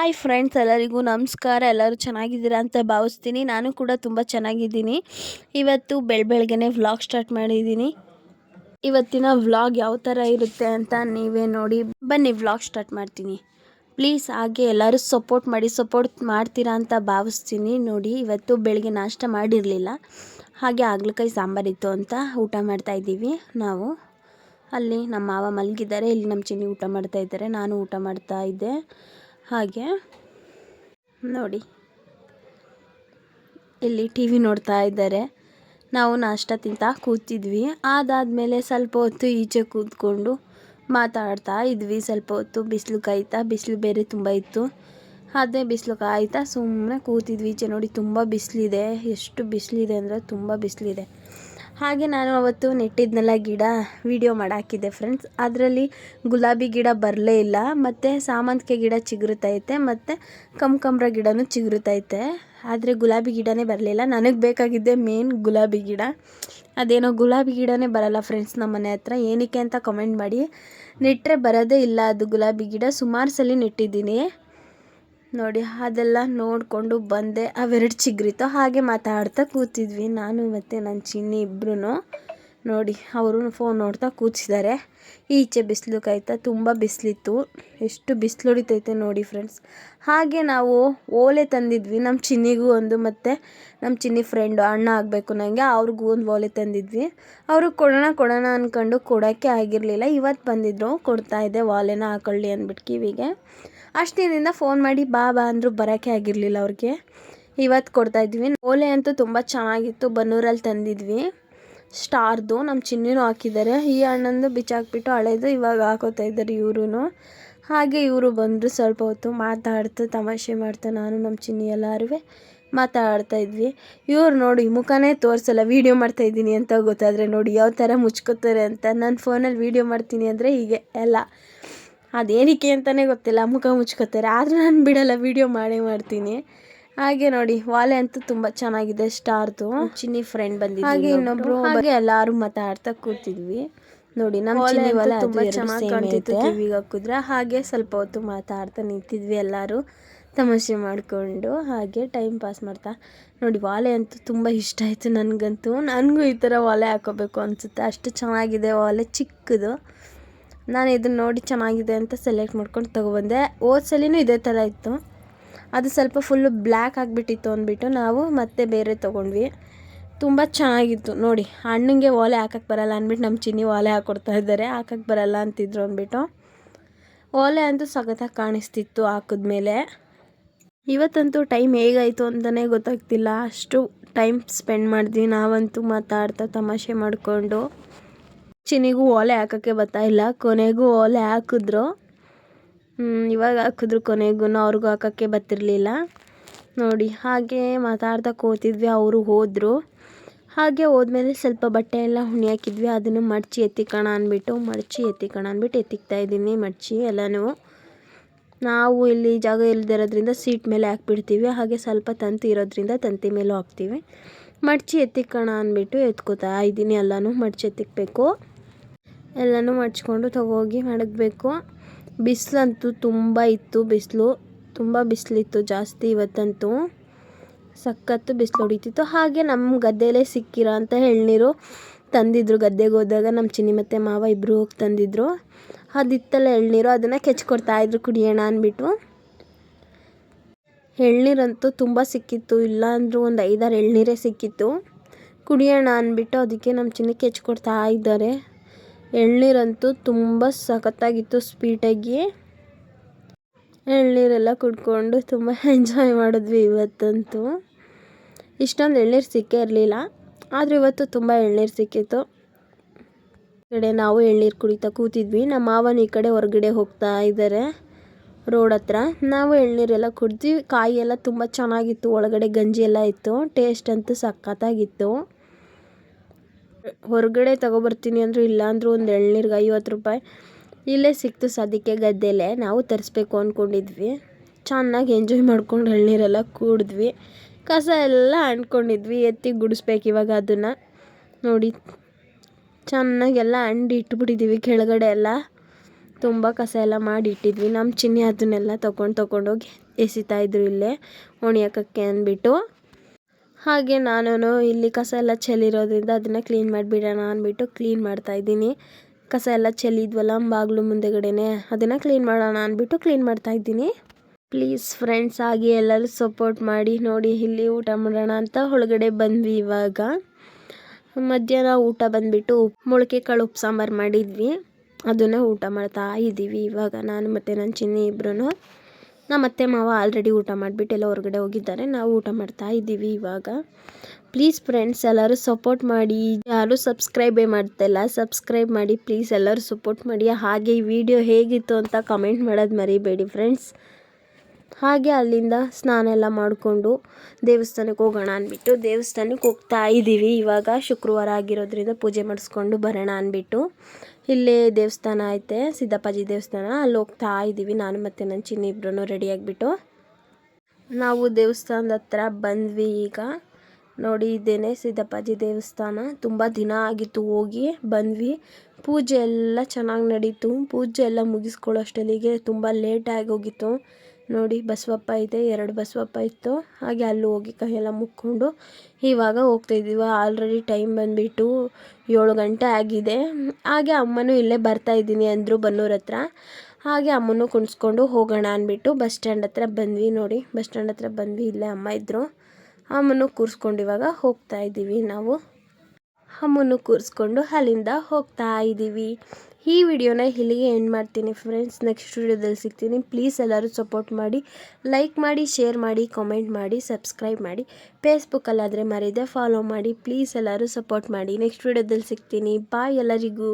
Hi friends, ಎಲ್ಲರಿಗೂ ನಮಸ್ಕಾರ. ಎಲ್ಲರೂ ಚೆನ್ನಾಗಿದ್ದೀರಾ ಅಂತ ಭಾವಿಸ್ತೀನಿ. ನಾನು ಕೂಡ ತುಂಬ ಚೆನ್ನಾಗಿದ್ದೀನಿ. ಇವತ್ತು ಬೆಳ ಬೆಳಗ್ಗೆನೆ ವ್ಲಾಗ್ ಸ್ಟಾರ್ಟ್ ಮಾಡಿದ್ದೀನಿ. ಇವತ್ತಿನ ವ್ಲಾಗ್ ಯಾವ ಥರ ಇರುತ್ತೆ ಅಂತ ನೀವೇ ನೋಡಿ. ಬನ್ನಿ, ವ್ಲಾಗ್ ಸ್ಟಾರ್ಟ್ ಮಾಡ್ತೀನಿ. ಪ್ಲೀಸ್ ಹಾಗೆ ಎಲ್ಲರೂ ಸಪೋರ್ಟ್ ಮಾಡಿ, ಸಪೋರ್ಟ್ ಮಾಡ್ತೀರಾ ಅಂತ ಭಾವಿಸ್ತೀನಿ. ನೋಡಿ, ಇವತ್ತು ಬೆಳಗ್ಗೆ ನಾಷ್ಟ ಮಾಡಿರಲಿಲ್ಲ. ಹಾಗೆ ಹಾಗಲಕಾಯಿ ಸಾಂಬಾರಿತ್ತು ಅಂತ ಊಟ ಮಾಡ್ತಾ ಇದ್ದೀವಿ ನಾವು. ಅಲ್ಲಿ ನಮ್ಮ ಮಾವ ಮಲಗಿದ್ದಾರೆ. ಇಲ್ಲಿ ನಮ್ಮ ಚಿನ್ನಿ ಊಟ ಮಾಡ್ತಾ ಇದ್ದಾರೆ. ನಾನು ಊಟ ಮಾಡ್ತಾ ಇದ್ದೆ. ಹಾಗೆ. ನೋಡಿ. ಇಲ್ಲಿ ಟಿ ವಿ ನೋಡ್ತಾ ಇದ್ದಾರೆ. ನಾವು ನಾಷ್ಟ ತಿಂತಾ ಕೂತಿದ್ವಿ. ಅದಾದಮೇಲೆ ಸ್ವಲ್ಪ ಹೊತ್ತು ಈಚೆ ಕೂತ್ಕೊಂಡು ಮಾತಾಡ್ತಾ ಇದ್ವಿ. ಸ್ವಲ್ಪ ಹೊತ್ತು ಬಿಸಿಲು ಕಾಯ್ತಾ, ಬಿಸಿಲು ಬೇರೆ ತುಂಬ ಇತ್ತು. ಅದೇ ಬಿಸಿಲು ಕಾಯ್ತಾ ಸುಮ್ಮನೆ ಕೂತಿದ್ವಿ. ಈಚೆ ನೋಡಿ ತುಂಬ ಬಿಸಿಲಿದೆ. ಎಷ್ಟು ಬಿಸಿಲಿದೆ ಅಂದರೆ ತುಂಬ ಬಿಸಿಲಿದೆ. ಹಾಗೆ ನಾನು ಅವತ್ತು ನೆಟ್ಟಿದ್ನೆಲ್ಲ ಗಿಡ ವೀಡಿಯೋ ಮಾಡಾಕಿದ್ದೆ ಫ್ರೆಂಡ್ಸ್ ಅದರಲ್ಲಿ ಗುಲಾಬಿ ಗಿಡ ಬರಲೇ ಇಲ್ಲ, ಮತ್ತು ಸಾಮಂತಿಗೆ ಗಿಡ ಚಿಗುರುತ್ತೈತೆ ಮತ್ತು ಕಮ್ಕಮ್ರ ಗಿಡನೂ ಚಿಗುರುತ್ತೈತೆ ಆದರೆ ಗುಲಾಬಿ ಗಿಡನೇ ಬರಲಿಲ್ಲ ನನಗೆ ಬೇಕಾಗಿದ್ದೆ ಮೇನ್ ಗುಲಾಬಿ ಗಿಡ. ಅದೇನೋ ಗುಲಾಬಿ ಗಿಡನೇ ಬರಲ್ಲ ಫ್ರೆಂಡ್ಸ್ ನಮ್ಮ ಮನೆ ಹತ್ರ. ಏನಕ್ಕೆ ಅಂತ ಕಮೆಂಟ್ ಮಾಡಿ. ನೆಟ್ಟರೆ ಬರೋದೇ ಇಲ್ಲ ಅದು ಗುಲಾಬಿ ಗಿಡ. ಸುಮಾರು ಸಲ ನೆಟ್ಟಿದ್ದೀನಿ. ನೋಡಿ, ಅದೆಲ್ಲ ನೋಡಿಕೊಂಡು ಬಂದೆ. ಅವೆರಡು ಚಿಗ್ರಿತೋ ಹಾಗೆ ಮಾತಾಡ್ತಾ ಕೂತಿದ್ವಿ. ನಾನು ಮತ್ತು ನನ್ನ ಚಿನ್ನಿ ಇಬ್ಬರೂ ನೋಡಿ ಅವರು ಫೋನ್ ನೋಡ್ತಾ ಕೂತಿದ್ದಾರೆ. ಈಚೆ ಬಿಸಿಲು ಕಾಯ್ತಾ ತುಂಬ ಬಿಸಿಲಿತ್ತು. ಎಷ್ಟು ಬಿಸಿಲು ಹೊಡಿತೈತೆ ನೋಡಿ ಫ್ರೆಂಡ್ಸ್ ಹಾಗೆ ನಾವು ಓಲೆ ತಂದಿದ್ವಿ ನಮ್ಮ ಚಿನ್ನಿಗೂ ಒಂದು ಮತ್ತು ನಮ್ಮ ಚಿನ್ನಿ ಫ್ರೆಂಡು ಅಣ್ಣ ಆಗಬೇಕು ನನಗೆ ಅವ್ರಿಗೂ ಒಂದು ಓಲೆ ತಂದಿದ್ವಿ. ಅವರು ಕೊಡೋಣ ಕೊಡೋಣ ಅಂದ್ಕೊಂಡು ಕೊಡೋಕ್ಕೆ ಆಗಿರಲಿಲ್ಲ. ಇವತ್ತು ಬಂದಿದ್ದರು ಕೊಡ್ತಾಯಿದ್ದೆ ಓಲೆನ ಹಾಕೊಳ್ಳಿ ಅಂದ್ಬಿಟ್ಟು ಕಿವಿಗೆ. ಅಷ್ಟು ಫೋನ್ ಮಾಡಿ, ಬಾ ಬಾ ಅಂದರು ಬರೋಕ್ಕೆ ಆಗಿರಲಿಲ್ಲ ಅವ್ರಿಗೆ. ಇವತ್ತು ಕೊಡ್ತಾ ಇದ್ವಿ. ಓಲೆ ಅಂತೂ ತುಂಬ ಚೆನ್ನಾಗಿತ್ತು. ಬನ್ನೂರಲ್ಲಿ ತಂದಿದ್ವಿ. ಸ್ಟಾರ್ದು ನಮ್ಮ ಚಿನ್ನಿನೂ ಹಾಕಿದ್ದಾರೆ ಈ ಹಣ್ಣಂದು ಬಿಚ್ಚಾಕ್ಬಿಟ್ಟು ಹಳೇದು ಇವಾಗ ಹಾಕೋತಾ ಇದ್ದಾರೆ ಇವರು ಹಾಗೆ ಇವರು ಬಂದರು ಸ್ವಲ್ಪ ಹೊತ್ತು ಮಾತಾಡ್ತು ತಮಾಷೆ ಮಾಡ್ತಾ ನಾನು ನಮ್ಮ ಚಿನ್ನಿ ಎಲ್ಲರೂ ಮಾತಾಡ್ತಾ ಇದ್ವಿ. ಇವ್ರು ನೋಡಿ ಮುಖನೇ ತೋರಿಸಲ್ಲ, ವೀಡಿಯೋ ಮಾಡ್ತಾಯಿದ್ದೀನಿ ಅಂತ ಗೊತ್ತಾದರೆ ನೋಡಿ ಯಾವ ಥರ ಮುಚ್ಕೋತಾರೆ ಅಂತ. ನಾನು ಫೋನಲ್ಲಿ ವೀಡಿಯೋ ಮಾಡ್ತೀನಿ ಅಂದರೆ ಹೀಗೆ, ಎಲ್ಲ ಅದೇನಕ್ಕೆ ಅಂತಲೇ ಗೊತ್ತಿಲ್ಲ ಮುಖ ಮುಚ್ಕೋತಾರೆ. ಆದರೂ ನಾನು ಬಿಡಲ್ಲ ವೀಡಿಯೋ ಮಾಡೇ ಮಾಡ್ತೀನಿ. ಹಾಗೆ ನೋಡಿ ವಾಲೆ ಅಂತೂ ತುಂಬ ಚೆನ್ನಾಗಿದೆ ಸ್ಟಾರ್ದು. ಚಿನ್ನಿ ಫ್ರೆಂಡ್ ಬಂದಿದ್ದು ಹಾಗೆ ಇನ್ನೊಬ್ರು ಹಾಗೆ ಎಲ್ಲರೂ ಮಾತಾಡ್ತಾ ಕೂತಿದ್ವಿ. ನೋಡಿ ನಮ್ಮ ಚಿನ್ನಿ ವಾಲೆ ತುಂಬ ಚೆನ್ನಾಗಿ ಕಾಣ್ತಿತ್ತು ಕಿವಿಗೆ ಹಾಕಿದ್ರೆ. ಹಾಗೆ ಸ್ವಲ್ಪ ಹೊತ್ತು ಮಾತಾಡ್ತಾ ನಿಂತಿದ್ವಿ ಎಲ್ಲರೂ. ತಮಾಷೆ ಮಾಡಿಕೊಂಡು ಹಾಗೆ ಟೈಮ್ ಪಾಸ್ ಮಾಡ್ತಾ. ನೋಡಿ ವಾಲೆ ಅಂತೂ ತುಂಬ ಇಷ್ಟ ಆಯಿತು ನನಗಂತೂ. ನನಗೂ ಈ ಥರ ವಾಲೆ ಹಾಕೋಬೇಕು ಅನಿಸುತ್ತೆ. ಅಷ್ಟು ಚೆನ್ನಾಗಿದೆ ವಾಲೆ ಚಿಕ್ಕದು. ನಾನು ಇದನ್ನು ನೋಡಿ ಚೆನ್ನಾಗಿದೆ ಅಂತ ಸೆಲೆಕ್ಟ್ ಮಾಡ್ಕೊಂಡು ತೊಗೊಬಂದೆ. ಬಂದೆ ಸಲಿನೂ ಇದೇ ಥರ ಇತ್ತು. ಅದು ಸ್ವಲ್ಪ ಫುಲ್ಲು ಬ್ಲ್ಯಾಕ್ ಆಗಿಬಿಟ್ಟಿತ್ತು ಅಂದ್ಬಿಟ್ಟು ನಾವು ಮತ್ತೆ ಬೇರೆ ತೊಗೊಂಡ್ವಿ. ತುಂಬ ಚೆನ್ನಾಗಿತ್ತು. ನೋಡಿ, ಹಣ್ಣಿಗೆ ಓಲೆ ಹಾಕಕ್ಕೆ ಬರಲ್ಲ ಅಂದ್ಬಿಟ್ಟು ನಮ್ಮ ಚಿನ್ನಿ ಓಲೆ ಹಾಕ್ಕೊಡ್ತಾ ಇದ್ದಾರೆ. ಹಾಕಕ್ಕೆ ಬರಲ್ಲ ಅಂತಿದ್ರು ಅಂದ್ಬಿಟ್ಟು. ಓಲೆ ಅಂತೂ ಸಖತ್ತಾಗಿ ಕಾಣಿಸ್ತಿತ್ತು ಹಾಕಿದ್ಮೇಲೆ ಇವತ್ತಂತೂ ಟೈಮ್ ಹೇಗಾಯಿತು ಅಂತಲೇ ಗೊತ್ತಾಗ್ತಿಲ್ಲ. ಅಷ್ಟು ಟೈಮ್ ಸ್ಪೆಂಡ್ ಮಾಡಿದ್ವಿ. ನಾವಂತೂ ಮಾತಾಡ್ತಾ ತಮಾಷೆ ಮಾಡಿಕೊಂಡು. ಚಿನಿಗೂ ಓಲೆ ಹಾಕೋಕ್ಕೆ ಇಲ್ಲ. ಕೊನೆಗೂ ಓಲೆ ಹಾಕಿದ್ರು. ಇವಾಗ ಹಾಕಿದ್ರು ಕೊನೆಗೂ ಅವ್ರಿಗೂ ಹಾಕೋಕ್ಕೆ ಬರ್ತಿರ್ಲಿಲ್ಲ. ನೋಡಿ, ಹಾಗೆ ಮಾತಾಡ್ತಾ ಕೂತಿದ್ವಿ, ಅವರು ಹೋದರು. ಹಾಗೆ ಹೋದ್ಮೇಲೆ ಸ್ವಲ್ಪ ಬಟ್ಟೆ ಎಲ್ಲ ಹುಣಿ ಹಾಕಿದ್ವಿ, ಅದನ್ನು ಮಡಚಿ ಎತ್ತಿಕೋಣ ಅಂದ್ಬಿಟ್ಟು, ಮಡಚಿ ಎತ್ತಿಕೋಣ ಅಂದ್ಬಿಟ್ಟು ಎತ್ತಿಕ್ತಾ ಇದ್ದೀನಿ, ಮಡಚಿ ಎಲ್ಲನೂ. ನಾವು ಇಲ್ಲಿ ಜಾಗ ಇಲ್ಲದಿರೋದ್ರಿಂದ ಸೀಟ್ ಮೇಲೆ ಹಾಕ್ಬಿಡ್ತೀವಿ, ಹಾಗೆ ಸ್ವಲ್ಪ ತಂತಿ ಇರೋದ್ರಿಂದ ತಂತಿ ಮೇಲೂ ಹಾಕ್ತೀವಿ ಮಡಚಿ ಎತ್ತಿಕೋಣ ಅಂದ್ಬಿಟ್ಟು ಎತ್ಕೋತಾ ಇದ್ದೀನಿ ಎಲ್ಲನೂ, ಮಡಚಿ ಎತ್ತಿಕ್ಬೇಕು. ಎಲ್ಲನೂ ಮಡ್ಚ್ಕೊಂಡು ತಗೋಗಿ ಮಡಗಬೇಕು. ಬಿಸಿಲಂತೂ ತುಂಬ ಇತ್ತು ಬಿಸಿಲು. ತುಂಬ ಬಿಸಿಲಿತ್ತು ಜಾಸ್ತಿ ಇವತ್ತಂತೂ. ಸಖತ್ತು ಬಿಸಿಲು ಹೊಡಿತಿತ್ತು. ಹಾಗೆ ನಮ್ಮ ಗದ್ದೆಯಲ್ಲೇ ಸಿಕ್ಕಿರೋ ಅಂತ ಎಳ್ನೀರು ತಂದಿದ್ರು. ಗದ್ದೆಗೆ ಹೋದಾಗ ನಮ್ಮ ಚಿನ್ನಿ ಮತ್ತು ಮಾವ ಇಬ್ಬರು ಹೋಗಿ ತಂದಿದ್ರು. ಅದಿತ್ತಲ್ಲ ಎಳ್ನೀರು. ಅದನ್ನು ಕೆಚ್ಕೊಡ್ತಾಯಿದ್ರು ಕುಡಿಯೋಣ ಅಂದ್ಬಿಟ್ಟು. ಎಳ್ನೀರಂತೂ ತುಂಬ ಸಿಕ್ಕಿತ್ತು. ಇಲ್ಲ ಅಂದರೂ ಒಂದು ಐದಾರು ಎಳ್ನೀರೇ ಸಿಕ್ಕಿತ್ತು. ಕುಡಿಯೋಣ ಅಂದ್ಬಿಟ್ಟು ಅದಕ್ಕೆ ನಮ್ಮ ಚಿನ್ನಿ ಕೆಚ್ಕೊಡ್ತಾ ಇದ್ದಾರೆ. ಎಳ್ನೀರಂತೂ ತುಂಬ ಸಖತ್ತಾಗಿತ್ತು ಸ್ವೀಟಾಗಿ ಎಳನೀರೆಲ್ಲ ಕುಡ್ಕೊಂಡು ತುಂಬ ಎಂಜಾಯ್ ಮಾಡಿದ್ವಿ ಇವತ್ತಂತೂ. ಇಷ್ಟೊಂದು ಎಳ್ನೀರು ಸಿಕ್ಕೇ ಇರಲಿಲ್ಲ, ಆದರೆ ಇವತ್ತು ತುಂಬ ಎಳ್ನೀರು ಸಿಕ್ಕಿತ್ತು. ಕಡೆ ನಾವು ಎಳ್ನೀರು ಕುಡಿತಾ ಕೂತಿದ್ವಿ, ನಮ್ಮ ಮಾವನ ಈ ಕಡೆ ಹೊರಗಡೆ ಹೋಗ್ತಾ ಇದ್ದಾರೆ ರೋಡ್ ಹತ್ರ. ನಾವು ಎಳ್ನೀರೆಲ್ಲ ಕುಡ್ದ್ವಿ ಕಾಯಿ ಎಲ್ಲ ತುಂಬ ಚೆನ್ನಾಗಿತ್ತು, ಒಳಗಡೆ ಗಂಜಿ ಎಲ್ಲ ಇತ್ತು ಟೇಸ್ಟ್ ಅಂತೂ ಸಖತ್ತಾಗಿತ್ತು. ಹೊರಗಡೆ ತಗೊಬರ್ತೀನಿ ಅಂದರು ಇಲ್ಲ ಅಂದರೂ ಒಂದು ಎಳ್ನೀರಿಗೆ ಐವತ್ತು ರೂಪಾಯಿ ಇಲ್ಲೇ ಸಿಕ್ತು ಸದ್ಯಕ್ಕೆ ಗದ್ದೆಲೆ. ನಾವು ತರಿಸ್ಬೇಕು ಅಂದ್ಕೊಂಡಿದ್ವಿ ಚೆನ್ನಾಗಿ ಎಂಜಾಯ್ ಮಾಡ್ಕೊಂಡು ಎಳ್ನೀರೆಲ್ಲ ಕುಡಿದ್ವಿ. ಕಸ ಎಲ್ಲ ಅಂಡ್ಕೊಂಡಿದ್ವಿ ಎತ್ತಿ ಗುಡಿಸ್ಬೇಕು ಇವಾಗ ಅದನ್ನು. ನೋಡಿ ಚೆನ್ನಾಗೆಲ್ಲ ಅಂಡಿ ಇಟ್ಬಿಟ್ಟಿದ್ದೀವಿ ಕೆಳಗಡೆ ಎಲ್ಲ. ತುಂಬ ಕಸ ಎಲ್ಲ ಮಾಡಿ ಇಟ್ಟಿದ್ವಿ. ನಮ್ಮ ಚಿನ್ನಿ ಅದನ್ನೆಲ್ಲ ತೊಗೊಂಡು ತೊಗೊಂಡೋಗಿ ಎಸಿತಾ ಇದ್ರು ಇಲ್ಲೇ, ಒಣಿಯಾಕಕ್ಕೆ ಅಂದ್ಬಿಟ್ಟು. ಹಾಗೆ ನಾನು ಇಲ್ಲಿ ಕಸ ಎಲ್ಲ ಚೆಲ್ಲಿರೋದ್ರಿಂದ ಅದನ್ನು ಕ್ಲೀನ್ ಮಾಡಿಬಿಡೋಣ ಅಂದ್ಬಿಟ್ಟು ಕ್ಲೀನ್ ಮಾಡ್ತಾ ಇದ್ದೀನಿ. ಕಸ ಎಲ್ಲ ಚೆಲ್ಲಿದ್ವಲ್ಲ ಬಾಗಿಲು ಮುಂದೆಗಡೆನೆ, ಅದನ್ನು ಕ್ಲೀನ್ ಮಾಡೋಣ ಅಂದ್ಬಿಟ್ಟು ಕ್ಲೀನ್ ಮಾಡ್ತಾ ಇದ್ದೀನಿ. ಪ್ಲೀಸ್ ಫ್ರೆಂಡ್ಸ್ ಆಗಿ ಎಲ್ಲರೂ ಸಪೋರ್ಟ್ ಮಾಡಿ, ನೋಡಿ ಇಲ್ಲಿ ಊಟ ಮಾಡೋಣ ಅಂತ ಒಳಗಡೆ ಬಂದ್ವಿ ಇವಾಗ. ಮಧ್ಯಾಹ್ನ ಊಟ ಬಂದುಬಿಟ್ಟು ಮೊಳಕೆ ಕಾಳು, ಉಪ್ಪು ಸಾಂಬಾರು ಮಾಡಿದ್ವಿ. ಅದನ್ನು ಊಟ ಮಾಡ್ತಾ ಇದ್ದೀವಿ ಇವಾಗ ನಾನು ಮತ್ತು ನನ್ನ ಚಿನ್ನಿ ಇಬ್ಬರೂ ನಮ್ಮ ಅತ್ತೆ ಮಾವ ಆಲ್ರೆಡಿ ಊಟ ಮಾಡಿಬಿಟ್ಟು ಎಲ್ಲ ಹೊರಗಡೆ ಹೋಗಿದ್ದಾರೆ. ನಾವು ಊಟ ಮಾಡ್ತಾ ಇದ್ದೀವಿ ಇವಾಗ. ಪ್ಲೀಸ್ ಫ್ರೆಂಡ್ಸ್ ಎಲ್ಲರೂ ಸಪೋರ್ಟ್ ಮಾಡಿ. ಯಾರು ಸಬ್ಸ್ಕ್ರೈಬೇ ಮಾಡ್ತಾಯಿಲ್ಲ ಸಬ್ಸ್ಕ್ರೈಬ್ ಮಾಡಿ. ಪ್ಲೀಸ್ ಎಲ್ಲರೂ ಸಪೋರ್ಟ್ ಮಾಡಿ. ಹಾಗೆ ಈ ವಿಡಿಯೋ ಹೇಗಿತ್ತು ಅಂತ ಕಮೆಂಟ್ ಮಾಡೋದು ಮರಿಬೇಡಿ ಫ್ರೆಂಡ್ಸ್ ಹಾಗೆ ಅಲ್ಲಿಂದ ಸ್ನಾನ ಎಲ್ಲ ಮಾಡಿಕೊಂಡು ದೇವಸ್ಥಾನಕ್ಕೆ ಹೋಗೋಣ ಅಂದ್ಬಿಟ್ಟು ದೇವಸ್ಥಾನಕ್ಕೆ ಹೋಗ್ತಾ ಇದ್ದೀವಿ. ಇವಾಗ ಶುಕ್ರವಾರ ಆಗಿರೋದ್ರಿಂದ ಪೂಜೆ ಮಾಡಿಸ್ಕೊಂಡು ಬರೋಣ ಅಂದ್ಬಿಟ್ಟು. ಇಲ್ಲೇ ದೇವಸ್ಥಾನ ಐತೆ, ಸಿದ್ದಪ್ಪಾಜಿ ದೇವಸ್ಥಾನ. ಅಲ್ಲಿ ಹೋಗ್ತಾ ಇದ್ದೀವಿ. ನಾನು ಮತ್ತು ನನ್ನ ಚಿನ್ನಿ ಇಬ್ಬರೂ ರೆಡಿಯಾಗಿಬಿಟ್ಟು ನಾವು ದೇವಸ್ಥಾನದ ಹತ್ರ ಬಂದ್ವಿ ಈಗ. ನೋಡಿ ಇದ್ದೇನೆ ಸಿದ್ದಪ್ಪಾಜಿ ದೇವಸ್ಥಾನ. ತುಂಬ ದಿನ ಆಗಿತ್ತು ಹೋಗಿ ಬಂದ್ವಿ. ಪೂಜೆ ಎಲ್ಲ ಚೆನ್ನಾಗಿ ನಡೀತು. ಪೂಜೆ ಎಲ್ಲ ಮುಗಿಸ್ಕೊಳ್ಳೋ ಅಷ್ಟೊತ್ತಿಗೆ ತುಂಬ ಲೇಟಾಗಿ ಆಗೋಗಿತ್ತು ನೋಡಿ, ಬಸವಪ್ಪ ಇದೆ, ಎರಡು ಬಸವಪ್ಪ ಇತ್ತು. ಹಾಗೆ ಅಲ್ಲಿ ಹೋಗಿ ಕೈಯೆಲ್ಲ ಮುಕ್ಕೊಂಡು ಇವಾಗ ಹೋಗ್ತಾಯಿದ್ದೀವಿ ಆಲ್ರೆಡಿ ಟೈಮ್ ಬಂದುಬಿಟ್ಟು ಏಳು ಗಂಟೆ ಆಗಿದೆ. ಹಾಗೆ ಅಮ್ಮನೂ ಇಲ್ಲೇ ಬರ್ತಾ ಇದ್ದೀನಿ ಅಂದರು ಬನ್ನೂರ ಹತ್ರ. ಹಾಗೆ ಅಮ್ಮನೂ ಕುಣಿಸ್ಕೊಂಡು ಹೋಗೋಣ ಅಂದ್ಬಿಟ್ಟು ಬಸ್ ಸ್ಟ್ಯಾಂಡ್ ಹತ್ರ ಬಂದ್ವಿ ನೋಡಿ. ಬಸ್ ಸ್ಟ್ಯಾಂಡ್ ಹತ್ರ ಬಂದ್ವಿ, ಇಲ್ಲೇ ಅಮ್ಮ ಇದ್ದರು ಅಮ್ಮನೂ ಕೂರಿಸ್ಕೊಂಡು ಇವಾಗ ಹೋಗ್ತಾ ಇದ್ದೀವಿ ನಾವು. ಅಮ್ಮನ್ನು ಕೂರಿಸ್ಕೊಂಡು ಅಲ್ಲಿಂದ ಹೋಗ್ತಾ ಇದ್ದೀವಿ. ಈ ವಿಡಿಯೋನ ಇಲ್ಲಿಗೆ ಎಂಡ್ ಮಾಡ್ತೀನಿ ಫ್ರೆಂಡ್ಸ್ ನೆಕ್ಸ್ಟ್ ವಿಡಿಯೋದಲ್ಲಿ ಸಿಗ್ತೀನಿ. ಪ್ಲೀಸ್ ಎಲ್ಲರೂ ಸಪೋರ್ಟ್ ಮಾಡಿ ಲೈಕ್ ಮಾಡಿ ಶೇರ್ ಮಾಡಿ ಕಾಮೆಂಟ್ ಮಾಡಿ ಸಬ್ಸ್ಕ್ರೈಬ್ ಮಾಡಿ. ಫೇಸ್ಬುಕ್ಕಲ್ಲಾದರೆ ಮರಿದೆ ಫಾಲೋ ಮಾಡಿ. ಪ್ಲೀಸ್ ಎಲ್ಲರೂ ಸಪೋರ್ಟ್ ಮಾಡಿ. ನೆಕ್ಸ್ಟ್ ವಿಡಿಯೋದಲ್ಲಿ ಸಿಗ್ತೀನಿ. ಬಾಯ್ ಎಲ್ಲರಿಗೂ.